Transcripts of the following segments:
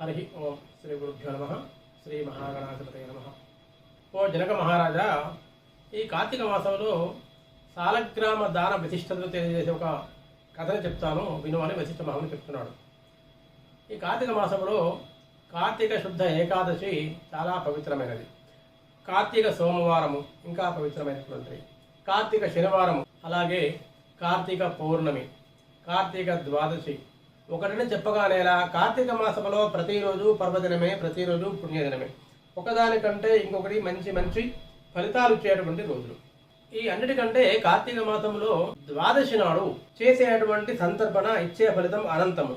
హరి ఓం శ్రీ గురుభ్యో నమ. శ్రీ మహాగణాధిపతయ నమ. ఓ జనక మహారాజా ఈ కార్తీక మాసంలో సాలగ్రామ దాన విశిష్టతను తెలియజేసే ఒక కథను చెప్తాను విను అని వశిష్ఠ మహాముని చెప్తున్నాడు. ఈ కార్తీక మాసంలో కార్తీక శుద్ధ ఏకాదశి చాలా పవిత్రమైనది. కార్తీక సోమవారము ఇంకా పవిత్రమైనటువంటిది. కార్తీక శనివారము అలాగే కార్తీక పౌర్ణమి కార్తీక ద్వాదశి ఒకటిని చెప్పగానేలా కార్తీక మాసంలో ప్రతిరోజు పర్వదినమే ప్రతిరోజు పుణ్యదినమే. ఒకదానికంటే ఇంకొకటి మంచి మంచి ఫలితాలు ఇచ్చేటువంటి రోజులు. ఈ అన్నిటికంటే కార్తీక మాసంలో ద్వాదశి నాడు చేసేటువంటి సంతర్పణ ఇచ్చే ఫలితం అనంతము.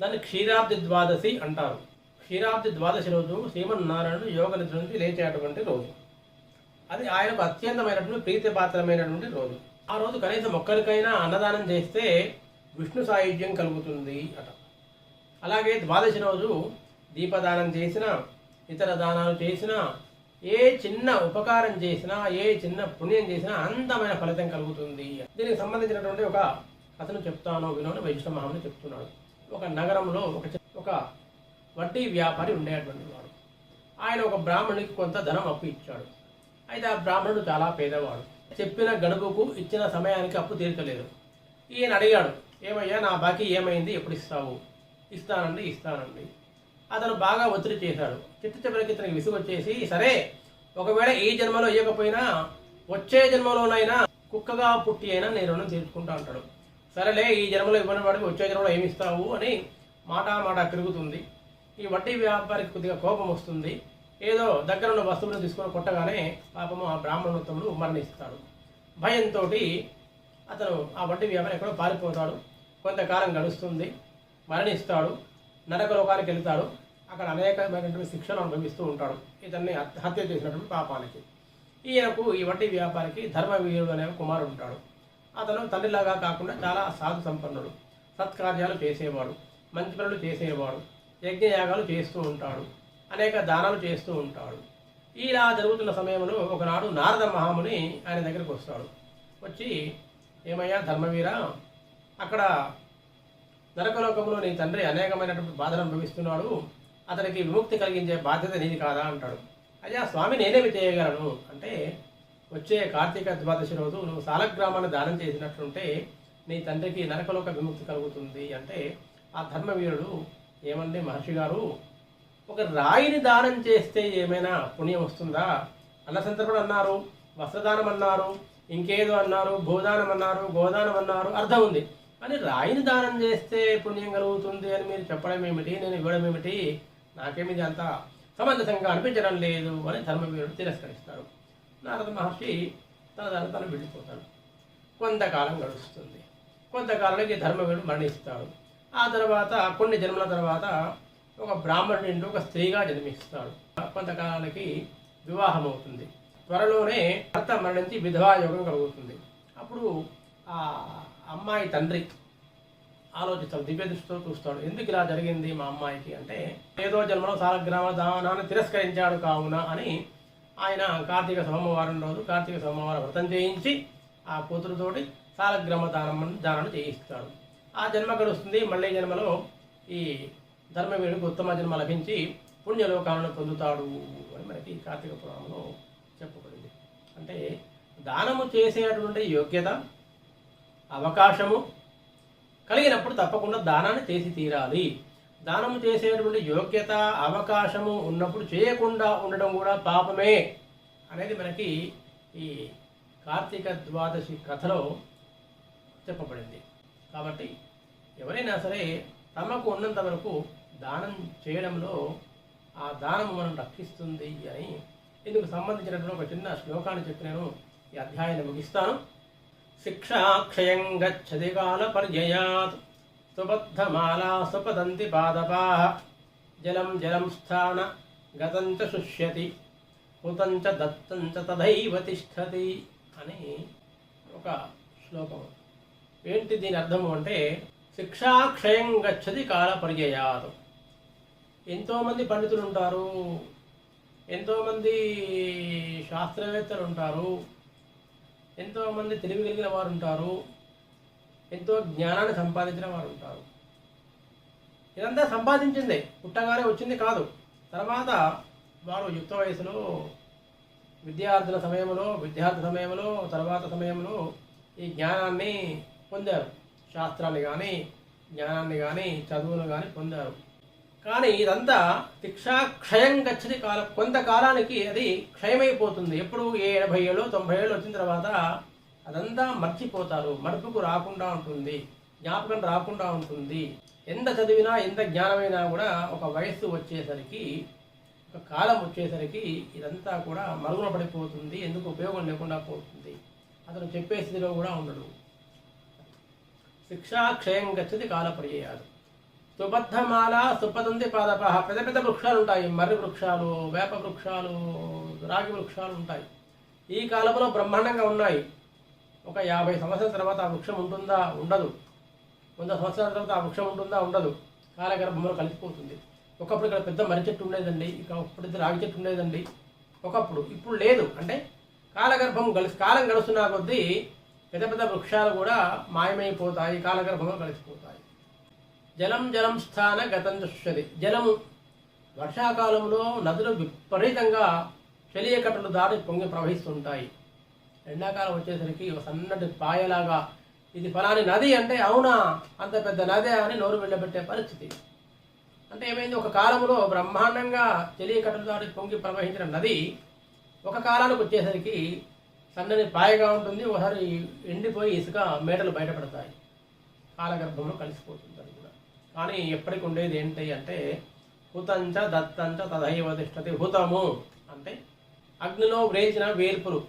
దాన్ని క్షీరాబ్ది ద్వాదశి అంటారు. క్షీరాబ్ది ద్వాదశి రోజు శ్రీమన్నారాయణుడు యోగ నిద్ర నుంచి లేచేటువంటి రోజు. అది ఆయనకు అత్యంతమైనటువంటి ప్రీతిపాత్రమైనటువంటి రోజు. ఆ రోజు కనీసం ఒక్కరికైనా అన్నదానం చేస్తే విష్ణు సాయుధ్యం కలుగుతుంది అట. అలాగే ద్వాదశి రోజు దీపదానం చేసినా ఇతర దానాలు చేసినా ఏ చిన్న ఉపకారం చేసినా ఏ చిన్న పుణ్యం చేసినా అందమైన ఫలితం కలుగుతుంది. దీనికి సంబంధించినటువంటి ఒక కథను చెప్తాను వినోని వైష్ణవ మహాముని చెప్తున్నాడు. ఒక నగరంలో ఒక ఒక వడ్డీ వ్యాపారి ఉండేటువంటి వాడు. ఆయన ఒక బ్రాహ్మణుడికి కొంత ధనం అప్పు ఇచ్చాడు. అయితే ఆ బ్రాహ్మణుడు చాలా పేదవాడు. చెప్పిన గడువుకు ఇచ్చిన సమయానికి అప్పు తీర్చలేదు. ఈయన అడిగాడు ఏమయ్యా నా బాకీ ఏమైంది? ఎప్పుడు ఇస్తావు? ఇస్తానండి ఇస్తానండి. అతను బాగా ఒత్తిడి చేశాడు. చిట్ట చివరికి ఇతనికి విసుగు వచ్చేసి సరే ఒకవేళ ఈ జన్మలో ఇవ్వకపోయినా వచ్చే జన్మలోనైనా కుక్కగా పుట్టి అయినా నేను రుణం తీర్చుకుంటా అంటాడు. సరేలే ఈ జన్మలో ఇవ్వని వాడికి వచ్చే జన్మలో ఏమి ఇస్తావు అని మాట మాట తిరుగుతుంది. ఈ వడ్డీ వ్యాపారికి కొద్దిగా కోపం వస్తుంది. ఏదో దగ్గర ఉన్న వస్తువులను తీసుకొని కొట్టగానే పాపము ఆ బ్రాహ్మణోత్తముడు మరణిస్తాడు. భయంతో అతను ఆ వడ్డీ వ్యాపారం ఎక్కడో పారిపోతాడు. కొంతకాలం గడుస్తుంది. మరణిస్తాడు. నరకలోకానికి వెళ్తాడు. అక్కడ అనేకమైనటువంటి శిక్షను అనుభవిస్తూ ఉంటాడు. ఇతన్ని హత్య- హత్య చేసినటువంటి పాపానికి. ఈయనకు ఈ వడ్డీ వ్యాపారికి ధర్మవీరుడు అనే కుమారుడు ఉంటాడు. అతను తండ్రిలాగా కాకుండా చాలా సాధు సంపన్నుడు. సత్కార్యాలు చేసేవాడు. మంచి పనులు చేసేవాడు. యజ్ఞయాగాలు చేస్తూ ఉంటాడు. అనేక దానాలు చేస్తూ ఉంటాడు. ఇలా జరుగుతున్న సమయంలో ఒకనాడు నారద మహాముని ఆయన దగ్గరికి వస్తాడు. వచ్చి ఏమయ్యా ధర్మవీర? అక్కడ నరకలోకంలో నీ తండ్రి అనేకమైనటువంటి బాధలు అనుభవిస్తున్నాడు. అతనికి విముక్తి కలిగించే బాధ్యత నీది కాదా అంటాడు. అయ్యా స్వామి నేనేమి చేయగలను? అంటే వచ్చే కార్తీక ద్వాదశి రోజు నువ్వు సాలగ్రామాన్ని దానం చేసినట్లుంటే నీ తండ్రికి నరకలోక విముక్తి కలుగుతుంది అంటే ఆ ధర్మవీరుడు ఏమండి మహర్షి గారు? ఒక రాయిని దానం చేస్తే ఏమైనా పుణ్యం వస్తుందా? అన్న సంతర్పణ అన్నారు వస్త్రదానం అన్నారు ఇంకేదో అన్నారు గోదానం అన్నారు గోదానం అన్నారు అర్థం ఉంది. కానీ రాయిని దానం చేస్తే పుణ్యం కలుగుతుంది అని మీరు చెప్పడం ఏమిటి? నేను ఇవ్వడం ఏమిటి? నాకేమిది అంత సమంజసంగా అనిపించడం లేదు అని ధర్మవీరుడు తిరస్కరిస్తాడు. నారద మహర్షి తన దాన్ని తను వెళ్ళిపోతాడు. కొంతకాలం గడుస్తుంది. కొంతకాలానికి ధర్మవీరుడు మరణిస్తాడు. ఆ తర్వాత కొన్ని జన్మల తర్వాత ఒక బ్రాహ్మణుడి ఒక స్త్రీగా జన్మిస్తాడు. కొంతకాలానికి వివాహం అవుతుంది త్వరలోనే భర్త మరణించి విధవా యోగం కలుగుతుంది. అప్పుడు ఆ అమ్మాయి తండ్రి ఆలోచిస్తాడు దివ్య దృష్టితో చూస్తాడు ఎందుకు ఇలా జరిగింది మా అమ్మాయికి? అంటే ఏదో జన్మలో సాలగ్రామ దానాన్ని తిరస్కరించాడు కావున అని ఆయన కార్తీక సోమవారం రోజు కార్తీక సోమవారం వ్రతం చేయించి ఆ కూతురుతోటి సాలగ్రామ దానం దానాన్ని చేయిస్తాడు. ఆ జన్మ గడుస్తుంది. మళ్ళీ జన్మలో ఈ ధర్మవీరుడికి ఉత్తమ జన్మ లభించి పుణ్యలోకాలను పొందుతాడు అని మనకి కార్తీక పురాణంలో చెప్పబడింది. అంటే దానము చేసేటువంటి యోగ్యత అవకాశము కలిగినప్పుడు తప్పకుండా దానాన్ని చేసి తీరాలి. దానము చేసేటువంటి యోగ్యత అవకాశము ఉన్నప్పుడు చేయకుండా ఉండడం కూడా పాపమే అనేది మనకి ఈ కార్తీక ద్వాదశి కథలో చెప్పబడింది. కాబట్టి ఎవరైనా సరే తమకు ఉన్నంత వరకు దానం చేయడంలో ఆ దానం మనం రక్షిస్తుంది అని ఇందుకు సంబంధించినటువంటి ఒక చిన్న శ్లోకాన్ని చెప్పి నేను ఈ అధ్యాయాన్ని ముగిస్తాను. శిక్షాక్షయం గచ్చది కాల పర్యయాత్ సుబద్ధమాలా సుపదంతి పాదపా జలం జలం స్థాన గతం చ శుష్యతి హుతం చ దత్తం చ తథైవ తిష్టతి అని ఒక శ్లోకం. ఏంటి దీని అర్థము అంటే శిక్షాక్షయం గచ్చది కాల పర్యయాత్ ఎంతోమంది పండితులు ఉంటారు. ఎంతోమంది శాస్త్రవేత్తలు ఉంటారు ఎంతోమంది తెలివి కలిగిన వారు ఉంటారు ఎంతో జ్ఞానాన్ని సంపాదించిన వారు ఉంటారు. ఇదంతా సంపాదించిందే పుట్టగానే వచ్చింది కాదు. తర్వాత వారు యుక్త వయసులో విద్యార్థుల సమయంలో విద్యార్థి సమయంలో తర్వాత సమయంలో ఈ జ్ఞానాన్ని పొందారు. శాస్త్రాన్ని కానీ జ్ఞానాన్ని కానీ చదువును కానీ పొందారు. కానీ ఇదంతా శిక్షా క్షయం గచ్చని కాలం కొంతకాలానికి అది క్షయమైపోతుంది. ఎప్పుడు ఏ ఎనభై ఏళ్ళు తొంభై ఏళ్ళు వచ్చిన తర్వాత అదంతా మర్చిపోతారు. మరుపుకు రాకుండా ఉంటుంది. జ్ఞాపకం రాకుండా ఉంటుంది. ఎంత చదివినా ఎంత జ్ఞానమైనా కూడా ఒక వయస్సు వచ్చేసరికి ఒక కాలం వచ్చేసరికి ఇదంతా కూడా మరుగున పడిపోతుంది. ఎందుకు ఉపయోగం లేకుండా పోతుంది. అతను చెప్పే స్థితిలో కూడా ఉండడు. శిక్షా క్షయం గచ్చది కాల సుబద్ధమాల సుపదంతి పాదప. పెద్ద పెద్ద వృక్షాలు ఉంటాయి మర్రి వృక్షాలు వేప వృక్షాలు రాగి వృక్షాలు ఉంటాయి ఈ కాలంలో బ్రహ్మాండంగా ఉన్నాయి. ఒక యాభై సంవత్సరాల తర్వాత ఆ వృక్షం ఉంటుందా? ఉండదు. వంద సంవత్సరాల తర్వాత ఆ వృక్షం ఉంటుందా? ఉండదు. కాలగర్భంలో కలిసిపోతుంది. ఒకప్పుడు ఇక్కడ పెద్ద మర్రి చెట్టు ఉండేదండి. ఇక ఒకప్పుడు రాగి చెట్టు ఉండేదండి. ఒకప్పుడు ఇప్పుడు లేదు. అంటే కాలగర్భం కలిసి కాలం గడుస్తున్న కొద్దీ పెద్ద పెద్ద వృక్షాలు కూడా మాయమైపోతాయి. కాలగర్భంలో కలిసిపోతాయి. జలం జలం స్థాన గతం దృశ్యది జలము వర్షాకాలంలో నదులు విపరీతంగా చెలియకట్టలు దారి పొంగి ప్రవహిస్తుంటాయి. ఎండాకాలం వచ్చేసరికి ఒక సన్నటి పాయలాగా ఇది ఫలాని నది అంటే అవునా? అంత పెద్ద నదే అని నోరు వెళ్ళబెట్టే పరిస్థితి. అంటే ఏమైంది? ఒక కాలంలో బ్రహ్మాండంగా చెలియకట్టలు దారి పొంగి ప్రవహించిన నది ఒక కాలానికి వచ్చేసరికి సన్నని పాయగా ఉంటుంది. ఒకసారి ఎండిపోయి ఇసుక మేటలు బయటపడతాయి. కాలగర్భంలో కలిసిపోతుంది అది కానీ ఎప్పటికి ఉండేది ఏంటి అంటే హుతంచ దత్తంచ తదైవ తిష్టతి హుతము అంటే అగ్నిలో వ్రేచిన వేర్పులు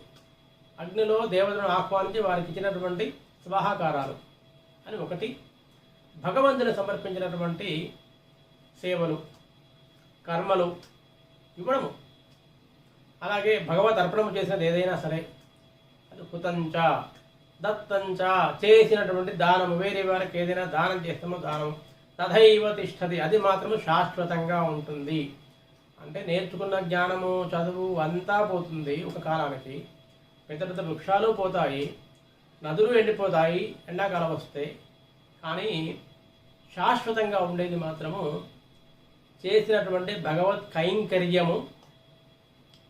అగ్నిలో దేవతలను ఆహ్వానించి వారికి ఇచ్చినటువంటి స్వాహాకారాలు అని ఒకటి. భగవంతుని సమర్పించినటువంటి సేవలు కర్మలు ఇవ్వడము. అలాగే భగవత్ అర్పణము చేసినది ఏదైనా సరే. అది హుతంచ దత్తంచ చేసినటువంటి దానము. వేరే వారికి ఏదైనా దానం చేస్తామో దానం తథైవ తిష్టది అది మాత్రం శాశ్వతంగా ఉంటుంది. అంటే నేర్చుకున్న జ్ఞానము చదువు అంతా పోతుంది ఒక కాలానికి. పెద్ద పెద్ద వృక్షాలు పోతాయి నదులు ఎండిపోతాయి ఎండాకాలం వస్తే. కానీ శాశ్వతంగా ఉండేది మాత్రము చేసినటువంటి భగవత్ కైంకర్యము.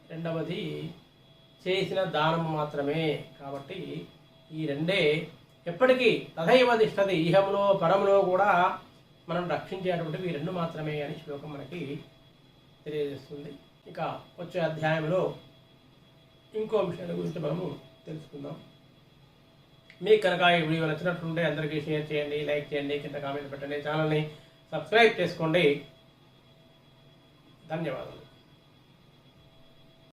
రెండవది చేసిన దానము మాత్రమే. కాబట్టి ఈ రెండే ఎప్పటికీ తథైవ తిష్టది ఇహంలో పరములో కూడా మనం రక్షించేటువంటివి ఈ రెండు మాత్రమే అని శ్లోకం మనకి తెలియజేస్తుంది. ఇక వచ్చే అధ్యాయంలో ఇంకో విషయాల గురించి మనము తెలుసుకుందాం. మీకు కనుక ఈ వీడియో నచ్చినట్లుంటే అందరికీ షేర్ చేయండి లైక్ చేయండి కింద కామెంట్ పెట్టండి ఛానల్ని సబ్స్క్రైబ్ చేసుకోండి. ధన్యవాదాలు.